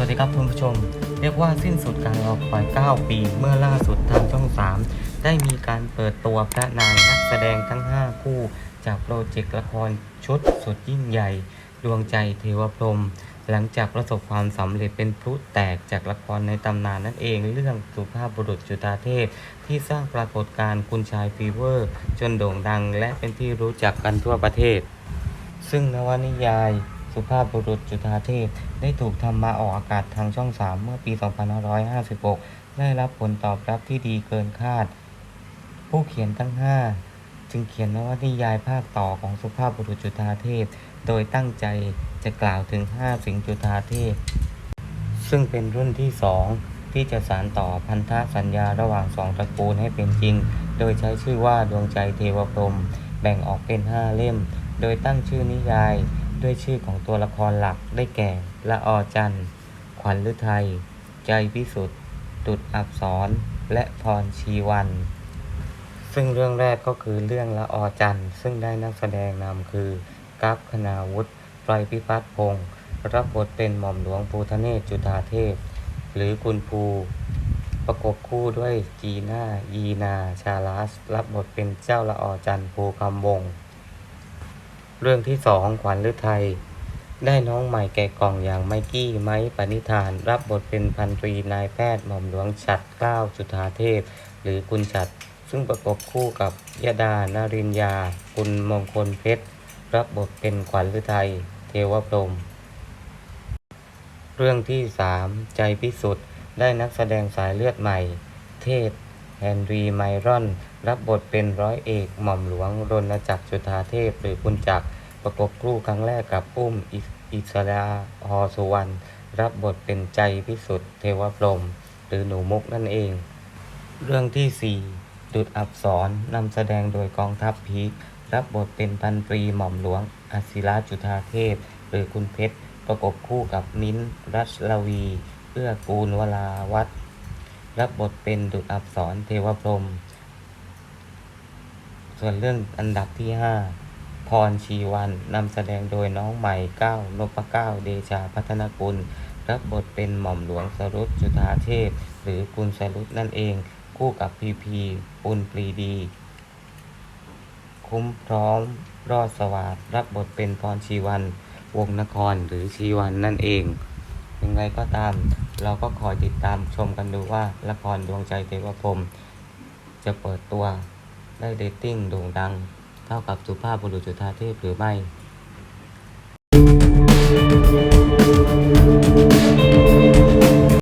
สวัสดีครับคุณผู้ชม เรียกว่าสิ้นสุดการรอคอย 9 ปี เมื่อล่าสุดทางช่อง 3 ได้มีการเปิดตัวพระนางนักแสดงทั้ง 5 คู่ จากโปรเจกต์ละครชุดสุดยิ่งใหญ่ ดวงใจเทวพรม หลังจากประสบความสำเร็จเป็นพลุแตกจากละครในตำนานนั่นเองเรื่องสุภาพบุรุษจุฑาเทพ ที่สร้างปรากฏการณ์คุณชายฟีเวอร์ จนโด่งดัง และเป็นที่รู้จักกันทั่วประเทศ ซึ่งนวนิยาย สุภาพบุรุษจุฑาเทพ ได้ถูกทำมาออกอากาศทางช่อง 3 เมื่อปี 2556 ได้รับผลตอบรับที่ดีเกินคาด ผู้เขียนทั้ง 5 จึงเขียนนวนิยายภาคต่อของสุภาพบุรุษจุฑาเทพ โดยตั้งใจจะกล่าวถึง 5 สิงจุฑาเทพ ซึ่งเป็นรุ่นที่ 2 ที่จะสานต่อพันธสัญญาระหว่างสองตระกูลให้เป็นจริง โดยใช้ชื่อว่าดวงใจเทวพรหมแบ่งออกเป็น 5 เล่ม โดยตั้งชื่อนิยาย ด้วยชื่อของตัวละครหลักได้แก่ ละออจันทร์ขวัญฤทัย ใจพิสุทธิ์ตุดอับสรและพรชีวัน ซึ่งเรื่องแรกก็คือเรื่องละออจันทร์ซึ่งได้นักแสดงนำคือกัฟคณาวุฒิไตรพิพัฒน์พงศ์รับบทเป็นหม่อมหลวงภูทะเนศจุฑาเทพ หรือคุณภู ประกบคู่ด้วยจีน่า ยีนา ชาลัสรับบทเป็นเจ้าละออจันทร์ภูคำวงศ์ เรื่องที่สองขวัญฤทัยได้น้องใหม่แก่กล่องอย่างไมกี้ไม้ปณิธาน รับบทเป็นพันตรีนายแพทย์หม่อมหลวงฉัดเกล้าจุฑาเทพ หรือคุณฉัด ซึ่งประกบคู่กับยดานารินยา คุณมงคลเพชร รับบทเป็นขวัญฤทัยเทวพรม เรื่องที่สามใจพิสุทธิ์ได้นักแสดงสายเลือดใหม่ เทศ แฮนรีไมรอน รับบทเป็นร้อยเอกหม่อมหลวงรณจักรจุฑาเทพ หรือคุณจักรประกบคู่ครั้งแรกกับอุ้มอิสราฮอสุวรรณรับบทเป็นใจพิสุทธิ์เทวพรม หรือหนูมุกนั่นเอง เรื่องที่สี่ดุดอับสรนำแสดงโดยกองทัพพีครับบทเป็นพันตรีหม่อมหลวงอศิราจุฑาเทพ หรือคุณเพชร ประกบคู่กับมิ้นท์รัชลวีเพื่อกูลวลาวัฒ รับบทเป็นดุจอับสรเทวพรหมส่วนเรื่องอันดับที่5พรชีวันนำแสดงโดยน้องใหม่ก้านพเก้าเดชาพัฒนกุล รับบทเป็นหม่อมหลวงสรุตจุธาเทพ หรือกุลสรุตนั่นเอง คู่กับพีพีปุณปรีดี คุ้มพร้อม รอดสวัสดรับบทเป็นพรชีวัน วงนครหรือชีวันนั่นเองยังไงก็ตาม เราก็คอยติดตามชมกันดูว่าละครดวงใจเทวพรมจะเปิดตัวได้เดตติ้งโด่งดัง เท่ากับสุภาพบุรุษจุฑาเทพหรือไม่